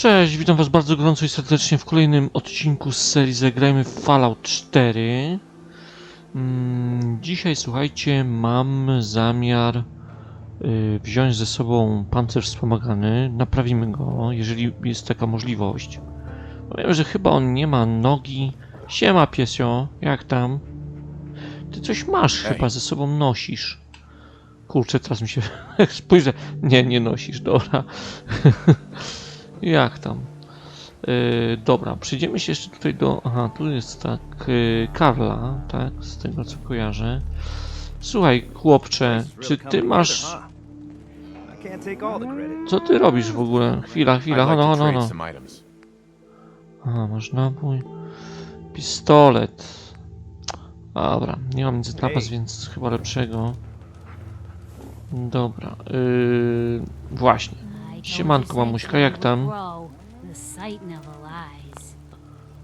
Cześć, witam was bardzo gorąco i serdecznie w kolejnym odcinku z serii Zagrajmy w Fallout 4. Mm, dzisiaj, słuchajcie, mam zamiar y, wziąć ze sobą pancerz wspomagany. Naprawimy go, jeżeli jest taka możliwość. Wiem, że chyba on nie ma nogi. Siema, piesio, jak tam? Ty coś masz Hej. chyba ze sobą nosisz. Kurczę, teraz mi się spojrzę. Nie, nie nosisz, dobra. Jak tam? Yy, dobra, przejdziemy się jeszcze tutaj do. Aha, tu jest tak. Yy, Karla, tak? Z tego co kojarzę. Słuchaj, chłopcze, czy ty masz. Co ty robisz w ogóle? Chwila, chwila, I'd like no, to no, trade no. some items. Aha, masz nabój. Pistolet. Dobra, nie mam nic Ej. więc chyba lepszego. Dobra, yy, właśnie. Siemanko, mamuśka, jak tam?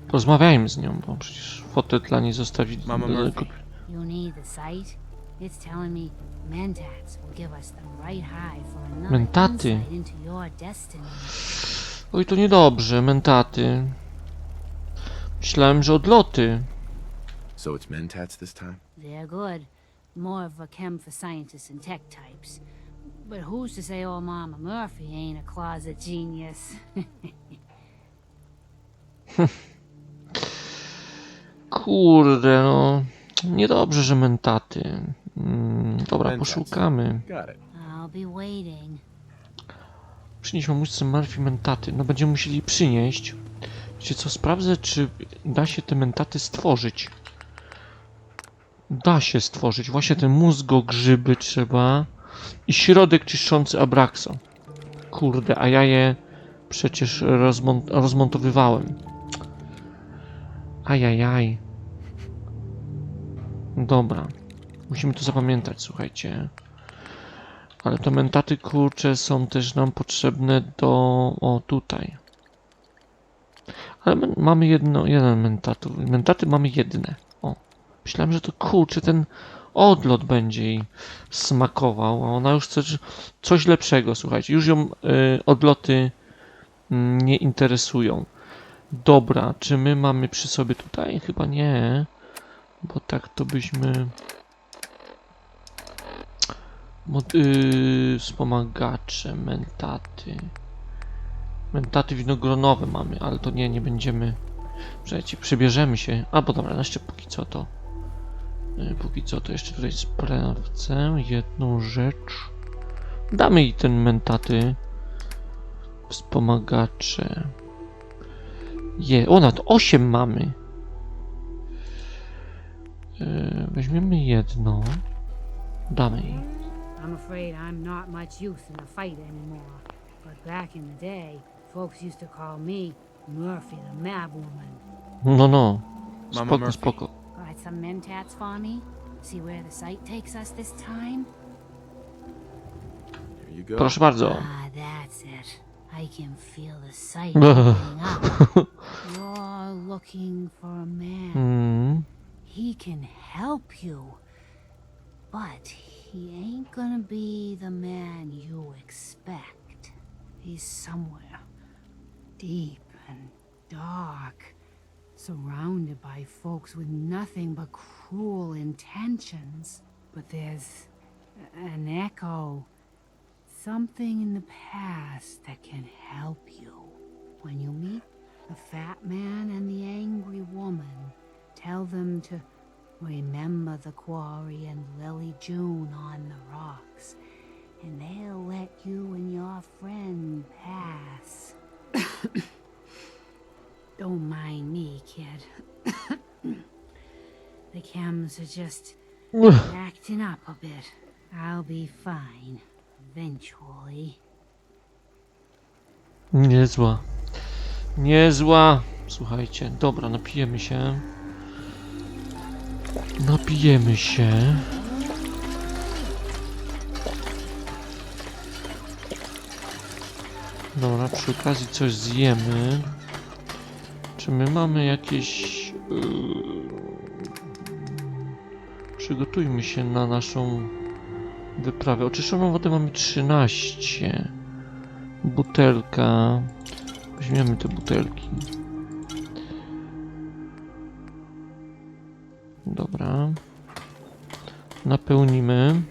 Porozmawiajmy z nią, bo przecież fotę dla niej zostawi. Mama Murphy. Mentaty? Oj, to niedobrze, mentaty. Myślałem, że odloty. So it's mentats this time? They're good. More of a chem for scientists and tech types. But who's to say old Mama Murphy ain't a closet genius? Kurde, no. Niedobrze, że mentaty. Mm, dobra, poszukamy. Got it. I'll be waiting. Przynieś mamuśce Murphy mentaty. No będziemy musieli przynieść. Wiecie co, sprawdzę, czy da się te mentaty stworzyć. Da się stworzyć. Właśnie te mózgogrzyby trzeba. I środek czyszczący Abraxo. Kurde, a ja je przecież rozmont rozmontowywałem. Ajajaj. Dobra. Musimy to zapamiętać, słuchajcie. Ale te mentaty kurcze są też nam potrzebne do... O, tutaj. Ale my, mamy jedno, jeden mentatu. Mentaty mamy jedne. O. Myślałem, że to kurczę, ten odlot będzie jej smakował, a ona już chce coś lepszego, słuchajcie. Już ją y, odloty mm, nie interesują. Dobra, czy my mamy przy sobie tutaj? Chyba nie. Bo tak to byśmy... Mod, yy, wspomagacze, mentaty. Mentaty winogronowe mamy, ale to nie, nie będziemy. Przecież przebierzemy się. A, bo dobra, jeszcze póki co to. Yy, póki co to jeszcze tutaj sprawdzę jedną rzecz. Damy jej ten mentaty. Wspomagacze. Je, o, nad 8 mamy. Yy, weźmiemy jedno. Damy jej. I'm afraid I'm not much use in a fight anymore. But back in the day, folks used to call me Murphy the Mad Woman. No, no. Mama Spoko, Murphy. spoko. Got some mentats for me? See where the sight takes us this time? Here you go. Proszę bardzo. Ah, that's it. I can feel the sight going up. You're looking for a man. Mm. He can help you. But he ain't gonna be the man you expect. He's somewhere deep and dark, surrounded by folks with nothing but cruel intentions. But there's an echo, something in the past that can help you. When you meet the fat man and the angry woman, tell them to remember the quarry and Lily June on the rocks, and they'll let you and your friend pass. Don't mind me, kid. the chems are just acting up a bit. I'll be fine eventually. Niezła. Niezła. Słuchajcie, dobra, napijemy się. Napijemy się. Dobra, przy okazji coś zjemy. Czy my mamy jakieś... Yy... Przygotujmy się na naszą wyprawę. Oczyszczoną wodę mamy 13. Butelka. Weźmiemy te butelki. Dobra. Napełnimy.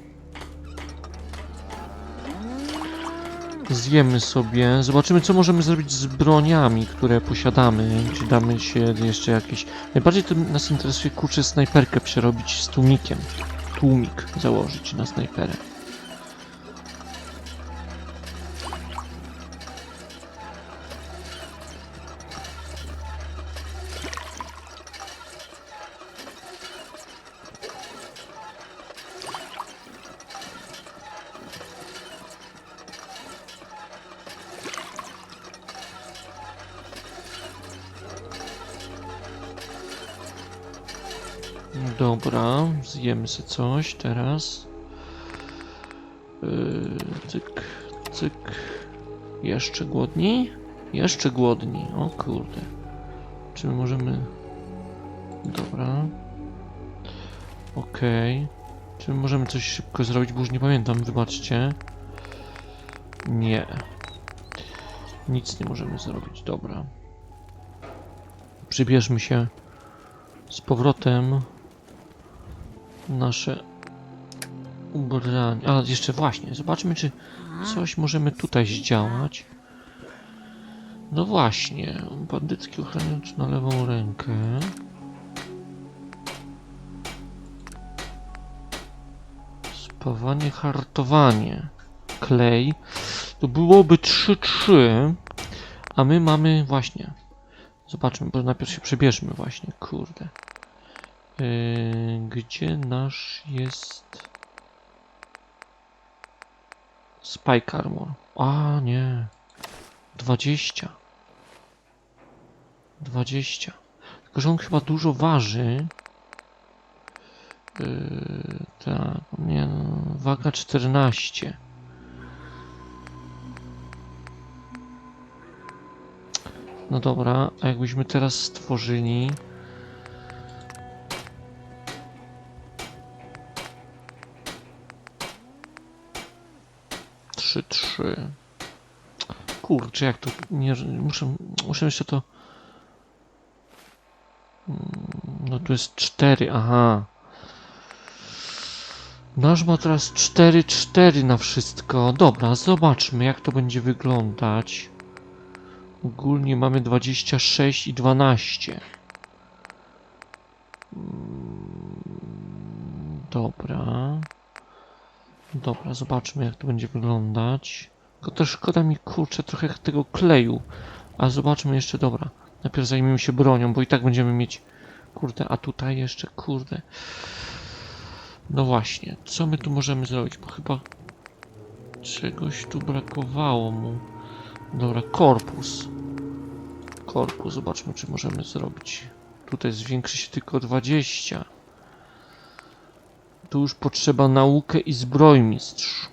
Zjemy sobie. Zobaczymy, co możemy zrobić z broniami, które posiadamy. Czy damy się jeszcze jakieś... Najbardziej to nas interesuje, kurczę, snajperkę przerobić z tłumikiem. Tłumik założyć na snajperę. Dobra, zjemy sobie coś teraz. Yy, cyk, cyk. Jeszcze głodni? Jeszcze głodni. O kurde. Czy my możemy... Dobra. Okej. Czy my możemy coś szybko zrobić, bo już nie pamiętam, wybaczcie. Nie. Nic nie możemy zrobić, dobra. Przybierzmy się z powrotem nasze ubrania. A, jeszcze właśnie, zobaczmy, czy coś możemy tutaj zdziałać. No właśnie, bandycki ochraniacz na lewą rękę. Spawanie, hartowanie. Klej. To byłoby 3-3, a my mamy właśnie. Zobaczmy, bo najpierw się przebierzmy właśnie, kurde. Yy, gdzie nasz jest Spike Armor? A nie. 20. 20. Tylko, że on chyba dużo waży. Yy, tak, nie no, waga 14. No dobra, a jakbyśmy teraz stworzyli Trzy. Kurczę, jak to nie... Muszę, muszę jeszcze to... Mm, No tu jest cztery, aha. Nasz ma teraz 4, 4 na wszystko. Dobra, zobaczmy jak to będzie wyglądać. Ogólnie mamy 26 i 12. Mm, Dobra. Dobra, zobaczmy jak to będzie wyglądać. Tylko też szkoda mi kurczę trochę tego kleju. A zobaczmy jeszcze, dobra. Najpierw zajmiemy się bronią, bo i tak będziemy mieć. Kurde, a tutaj jeszcze, kurde. No właśnie, co my tu możemy zrobić? Bo chyba czegoś tu brakowało mu. Dobra, korpus. Korpus, zobaczmy, czy możemy zrobić. Tutaj zwiększy się tylko 20. Tu już potrzeba naukę i zbrojmistrz.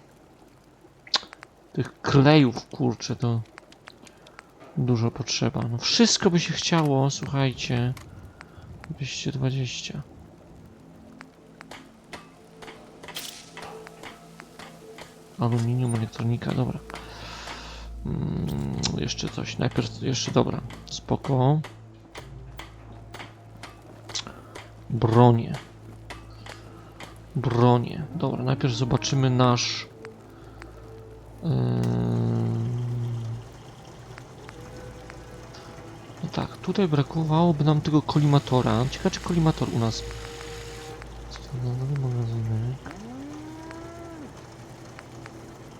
Tych klejów, kurczę, to dużo potrzeba. No wszystko by się chciało, słuchajcie. 220. Aluminium, elektronika, dobra. Mm, jeszcze coś. Najpierw, jeszcze dobra. Spoko. Bronie. Bronie. Dobra, najpierw zobaczymy nasz. No tak, tutaj brakowałoby nam tego kolimatora. Ciekawe, czy kolimator u nas.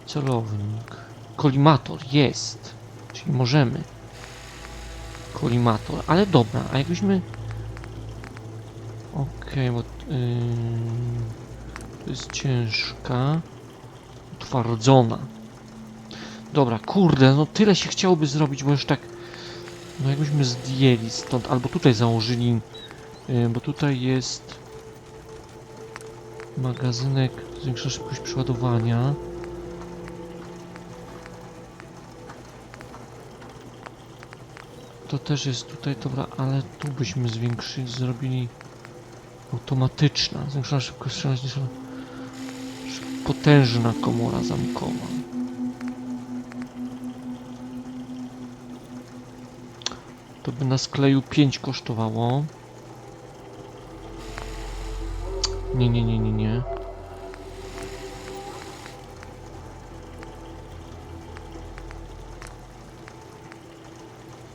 Celownik. Kolimator jest. Czyli możemy. Kolimator. Ale dobra, a jakbyśmy. Okej, bo. Yy... Jest ciężka. Utwardzona. Dobra, kurde, no tyle się chciałoby zrobić, bo już tak. No jakbyśmy zdjęli stąd, albo tutaj założyli. Yy, bo tutaj jest. Magazynek. Zwiększa szybkość przeładowania. To też jest tutaj, dobra, ale tu byśmy zwiększyli, zrobili automatyczna, zwiększona szybkość strzelania niż potężna komora zamkowa. To by nas kleju 5 kosztowało. Nie, nie, nie, nie, nie.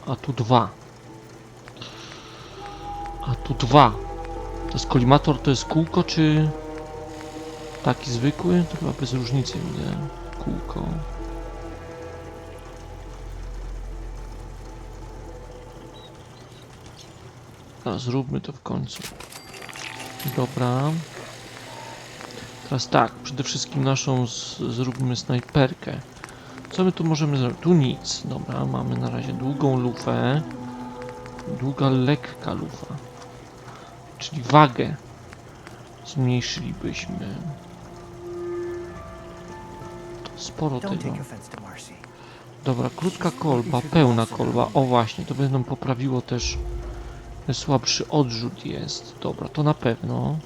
A tu dwa. A tu dwa. To jest kolimator, to jest kółko, czy taki zwykły? To chyba bez różnicy widzę. Kółko. A, zróbmy to w końcu. Dobra. Teraz tak, przede wszystkim naszą z, zróbmy snajperkę. Co my tu możemy zrobić? Tu nic. Dobra, mamy na razie długą lufę. Długa, lekka lufa. Czyli wagę zmniejszylibyśmy. Sporo tego. Dobra, krótka kolba, pełna kolba. O właśnie, to by nam poprawiło też słabszy odrzut jest. Dobra, to na pewno.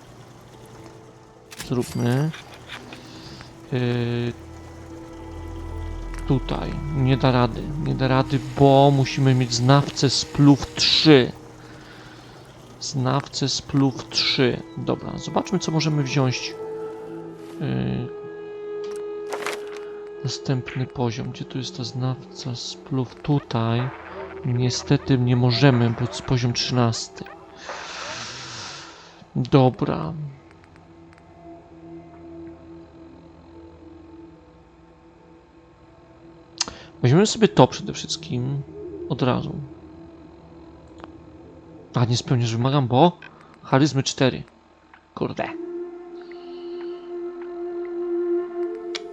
Zróbmy. Yy, tutaj. Nie da rady. Nie da rady, bo musimy mieć znawcę splów 3. Znawcę splów 3. Dobra, zobaczmy co możemy wziąć. Yy, Następny poziom. Gdzie tu jest ta znawca splów? Tutaj. Niestety nie możemy, bo jest poziom 13. Dobra. Weźmiemy sobie to przede wszystkim. Od razu. A, nie spełniasz wymagam, bo... Charyzmy 4. Kurde.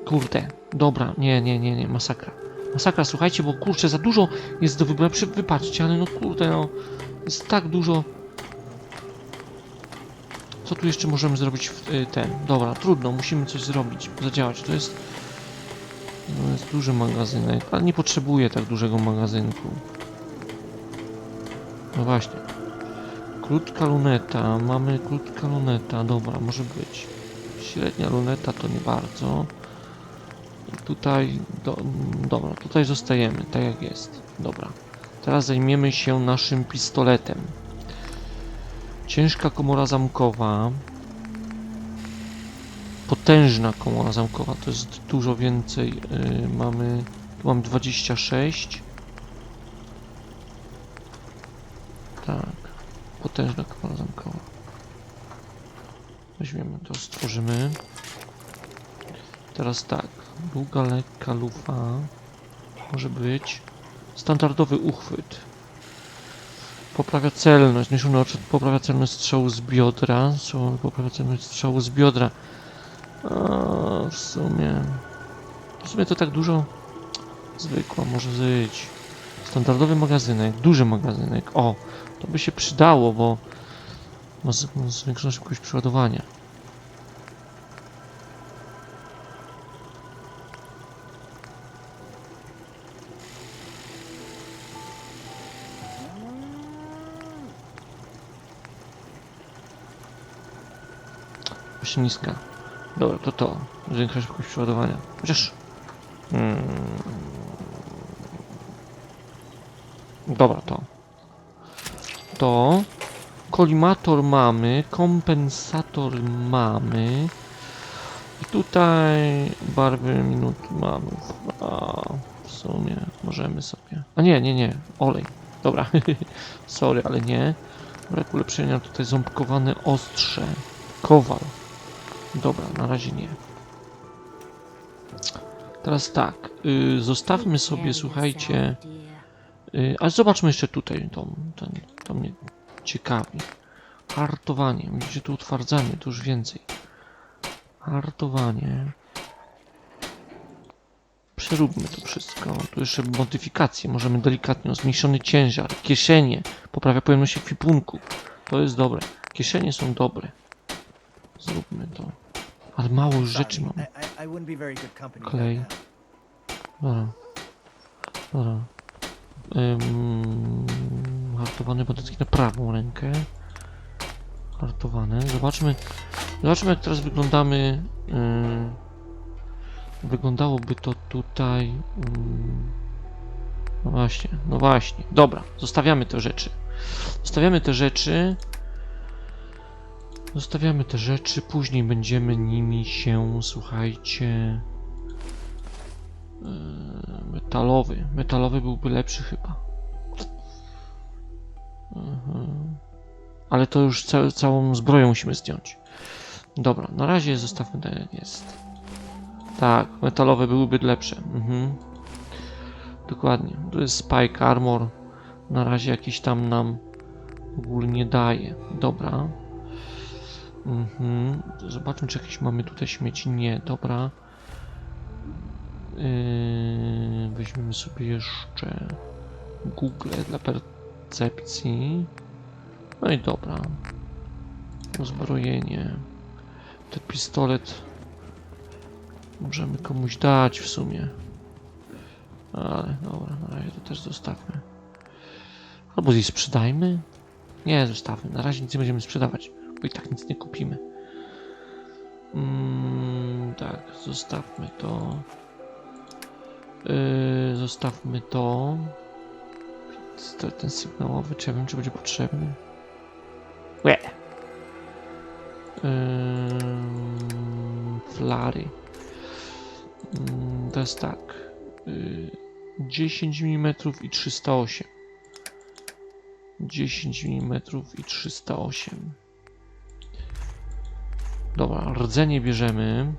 Kurde, dobra, nie, nie, nie, nie, masakra. Masakra, słuchajcie, bo kurczę, za dużo jest do wyboru. Wypatrzcie, ale no kurde, no. Jest tak dużo. Co tu jeszcze możemy zrobić w y, ten? Dobra, trudno, musimy coś zrobić, zadziałać. To jest. To jest duży magazynek, ale nie potrzebuję tak dużego magazynku. No właśnie. Krótka luneta, mamy krótka luneta, dobra, może być. Średnia luneta to nie bardzo. Tutaj, do, dobra, tutaj zostajemy, tak jak jest. Dobra. Teraz zajmiemy się naszym pistoletem. Ciężka komora zamkowa. Potężna komora zamkowa, to jest dużo więcej. Yy, mamy, tu mam 26. Tak. Potężna komora zamkowa. Weźmiemy to, stworzymy. Teraz tak. Długa, lekka lufa. Może być. Standardowy uchwyt. Poprawia celność. Odczyt poprawia celność strzału z biodra. Strzał poprawia celność strzału z biodra. A, w sumie... W sumie to tak dużo... Zwykła może być. Standardowy magazynek. Duży magazynek. O! To by się przydało, bo... Ma zwiększoną szybkość przeładowania. Niska. Dobra, to to. Zwiększa szybkość przeładowania. Chociaż... Mm. Dobra, to. To. Kolimator mamy. Kompensator mamy. I tutaj barwy minut mamy. A, w sumie możemy sobie. A nie, nie, nie. Olej. Dobra. Sorry, ale nie. Brak ulepszenia tutaj ząbkowane ostrze. Kowal. Dobra, na razie nie. Teraz tak, y, zostawmy sobie, słuchajcie, y, ale zobaczmy jeszcze tutaj, to, to, to mnie ciekawi. Hartowanie, widzicie, tu utwardzamy, to już więcej. Hartowanie. Przeróbmy to wszystko. Tu jeszcze modyfikacje, możemy delikatnie, zmniejszony ciężar, kieszenie, poprawia pojemność ekwipunku. To jest dobre. Kieszenie są dobre. Zróbmy to. Ale mało rzeczy mam. Klej. Dobra. Dobra. Ym, hartowany bandycki na prawą rękę. Hartowany. Zobaczmy. Zobaczmy jak teraz wyglądamy. Yy, wyglądałoby to tutaj. Yy, No właśnie, no właśnie. Dobra, zostawiamy te rzeczy. Zostawiamy te rzeczy. Zostawiamy te rzeczy, później będziemy nimi się, słuchajcie... Yy, metalowy. Metalowy byłby lepszy chyba. Mhm. Ale to już ca całą zbroję musimy zdjąć. Dobra, na razie zostawmy jak jest. Tak, metalowe byłyby lepsze. Mhm. Dokładnie. Tu jest Spike Armor. Na razie jakiś tam nam ogólnie nie daje. Dobra. Mhm. Zobaczmy, czy jakieś mamy tutaj śmieci. Nie, dobra. Yy, weźmiemy sobie jeszcze Google dla percepcji. No i dobra. Uzbrojenie. Ten pistolet możemy komuś dać w sumie. Ale dobra, na razie to też zostawmy. Albo je sprzedajmy? Nie, zostawmy. Na razie nic nie będziemy sprzedawać, bo i tak nic nie kupimy. Mm, tak, zostawmy to. Yy, zostawmy to. Ten- sygnałowy, czy ja wiem, czy będzie potrzebny? Łe! Ym, flary. Ym, to jest tak. Y, 10 mm i 308. 10 mm i 308. Dobra, rdzenie bierzemy.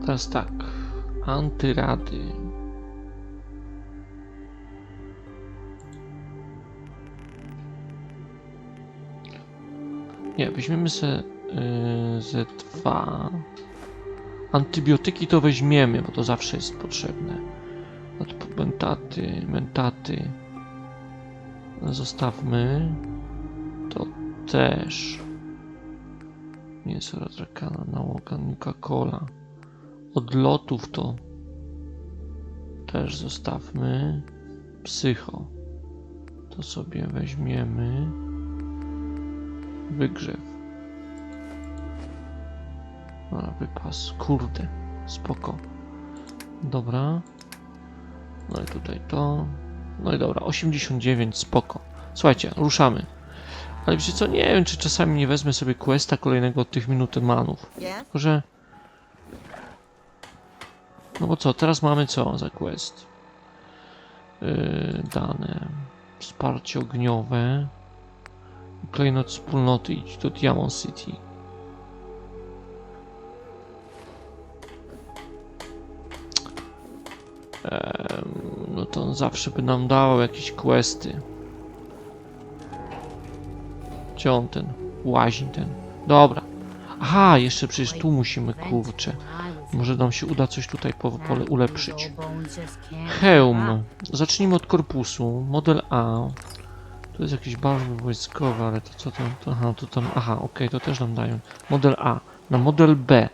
Teraz tak. Antyrady. Nie, weźmiemy se yy, Z2. Antybiotyki to weźmiemy, bo to zawsze jest potrzebne. Mentaty, mentaty. Zostawmy. To też. Mięso ratrakana, nałoga, Nuka-Cola. Odlotów to też zostawmy. Psycho. To sobie weźmiemy. Wygrzew. Dobra, wypas. Kurde. Spoko. Dobra. No i tutaj to. No i dobra, 89, spoko. Słuchajcie, ruszamy. Ale wiecie co, nie wiem, czy czasami nie wezmę sobie questa kolejnego od tych minuty manów. Tylko, że... No bo co, teraz mamy co za quest? Yy, dane. Wsparcie ogniowe. Klejnot wspólnoty, idź do Diamond City. No to on zawsze by nam dawał jakieś questy. Gdzie on ten? Łaziń ten. Dobra. Aha, jeszcze przecież tu musimy, kurczę. Może nam się uda coś tutaj po, pole ulepszyć. Hełm. Zacznijmy od korpusu. Model A. To jest jakieś barwy wojskowe, ale to co tam? To, aha, to tam. Aha, okej, to też nam dają. Model A. Na model B.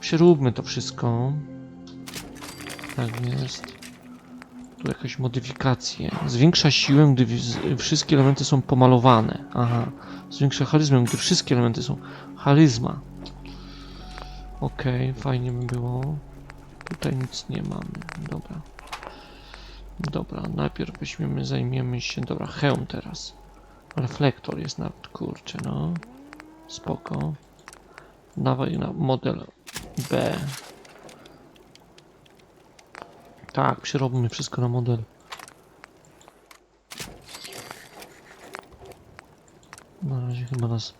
Przeróbmy to wszystko. Tak jest. Tu jakaś modyfikacje. Zwiększa siłę, gdy wszystkie elementy są pomalowane. Aha. Zwiększa charyzmę, gdy wszystkie elementy są. Charyzma. Okej, fajnie by było. Tutaj nic nie mamy. Dobra. Dobra, najpierw weźmiemy, zajmiemy się. Dobra, hełm teraz. Reflektor jest nawet, kurczę, no. Spoko. Dawaj na model B. Tak, przerobimy wszystko na model. Na razie chyba nas.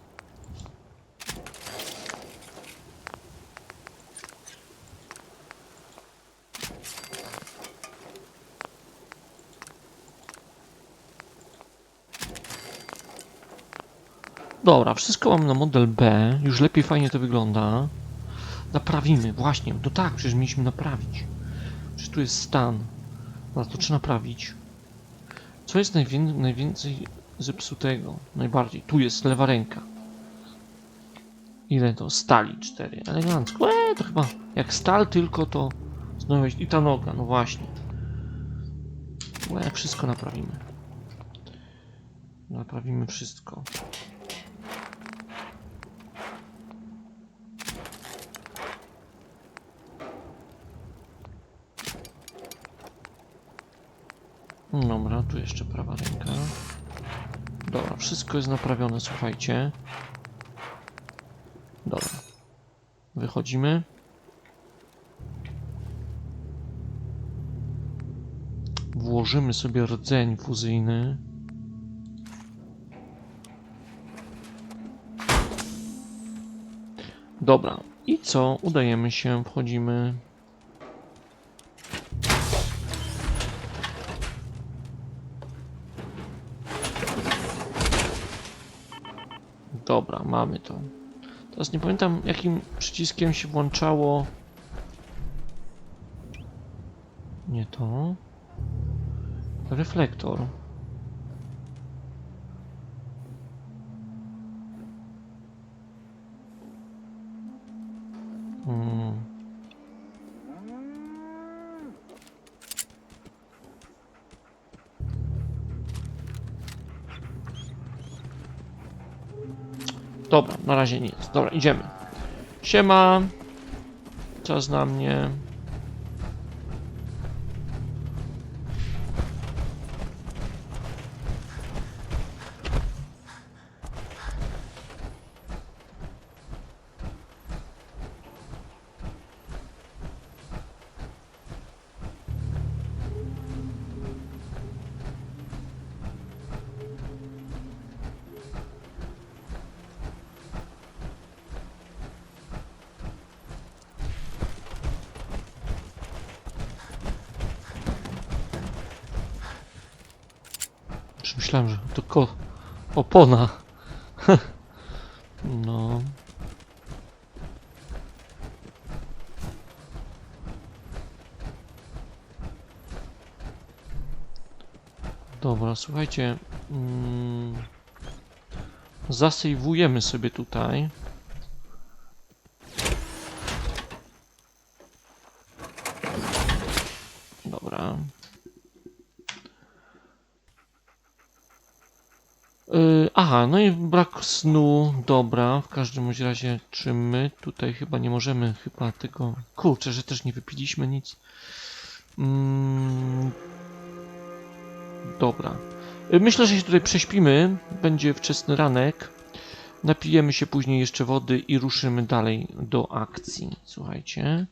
Dobra, wszystko mam na model B. Już lepiej fajnie to wygląda. Naprawimy, właśnie. No tak, przecież mieliśmy naprawić. Tu jest stan? No to trzeba naprawić. Co jest najwię najwięcej zepsutego? Najbardziej. Tu jest lewa ręka. Ile to? Stali 4. Elegancko. Eee, to chyba jak stal tylko to znowu i ta noga, no właśnie. Eee, wszystko naprawimy. Naprawimy wszystko. Dobra, tu jeszcze prawa ręka. Dobra, wszystko jest naprawione, słuchajcie. Dobra. Wychodzimy. Włożymy sobie rdzeń fuzyjny. Dobra. I co? Udajemy się, wchodzimy. Dobra, mamy to. Teraz nie pamiętam, jakim przyciskiem się włączało. Nie to. Reflektor. Dobra, na razie nic. Dobra, idziemy. Siema. Czas na mnie. Myślałem, że to ko... opona. no. Dobra, słuchajcie. Mm, zasejwujemy sobie tutaj. Dobra. Yy, aha, no i brak snu, dobra, w każdym razie czy my tutaj chyba nie możemy chyba tego, kurczę, że też nie wypiliśmy nic. Mm, dobra. Myślę, że się tutaj prześpimy, będzie wczesny ranek, napijemy się później jeszcze wody i ruszymy dalej do akcji, słuchajcie.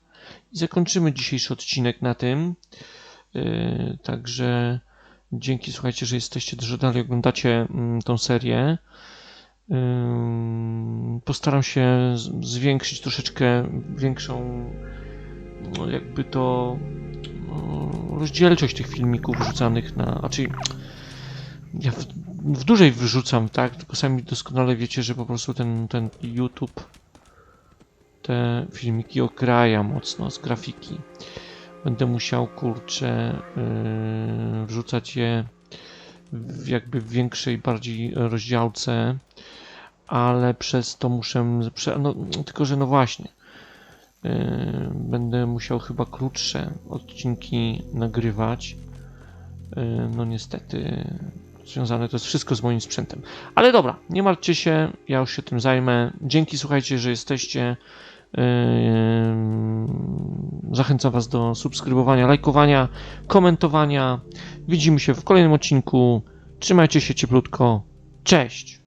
I zakończymy dzisiejszy odcinek na tym, yy, także... Dzięki, słuchajcie, że jesteście, że dalej oglądacie mm, tą serię. Postaram się zwiększyć troszeczkę większą, no, jakby to no, rozdzielczość tych filmików wrzucanych na. Znaczy, ja w, w dużej wyrzucam, tak? Tylko sami doskonale wiecie, że po prostu ten, ten YouTube te filmiki okraja mocno z grafiki będę musiał kurczę yy, wrzucać je w jakby w większej bardziej rozdziałce ale przez to muszę no, tylko że no właśnie yy, będę musiał chyba krótsze odcinki nagrywać. Yy, no niestety związane to jest wszystko z moim sprzętem. Ale dobra, nie martwcie się ja już się tym zajmę. Dzięki słuchajcie, że jesteście Zachęcam Was do subskrybowania, lajkowania, komentowania. Widzimy się w kolejnym odcinku. Trzymajcie się cieplutko. Cześć!